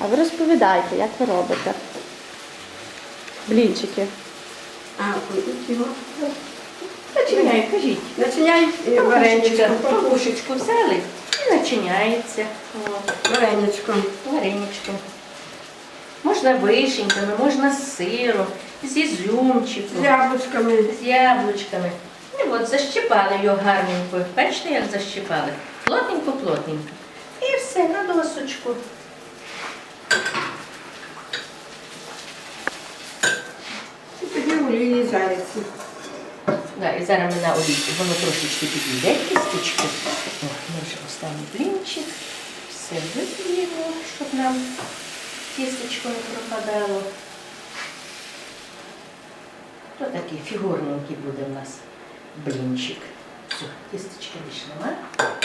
А ви розповідайте, як ви робите? Блінчики. А, його. Начиняй, кажіть. Начиняй е, вареничком. Папушечку взяли і начиняється. От, Вареничком. вареничком. Можна вишеньками, можна з сиром, з З яблучками. з яблучками. І от защипали його гарненько. Бачите, як защипали? Плотненько-плотненько. І все, на досочку. І тоді олії жаряться. Да, і зараз ми на олійці, воно трошечки підійде кісточки. Ми вже останній блінчик. Все виб'ємо, щоб нам тістечко не пропадало. То такий фігурненький буде в нас блінчик. Все, тістечка більше нема. Так.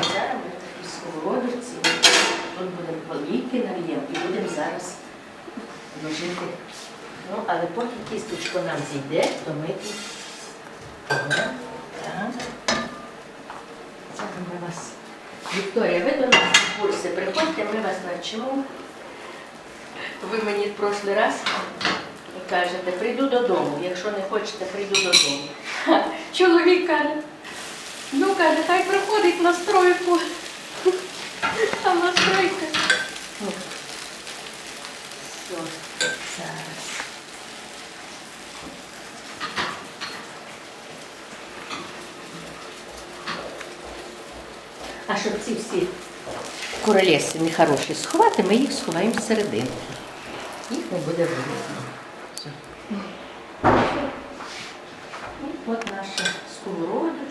І зараз ми в такій сковородці. Тут олійки нальємо і будемо зараз ложити. Ну, але поки кісточко нам зійде, то ми тут. Так. Ми вас. Вікторія, ви до нас в курси приходьте, ми вас навчимо. Ви мені в прошлий раз кажете, прийду додому. Якщо не хочете, прийду додому. Чоловік каже, ну каже, хай приходить на стройку. А настройка. Ну, Все, зараз. А щоб ці всі королівці нехороші сховати, ми їх сховаємо всередину. Їх не буде видно. Все. І от наша сковорода.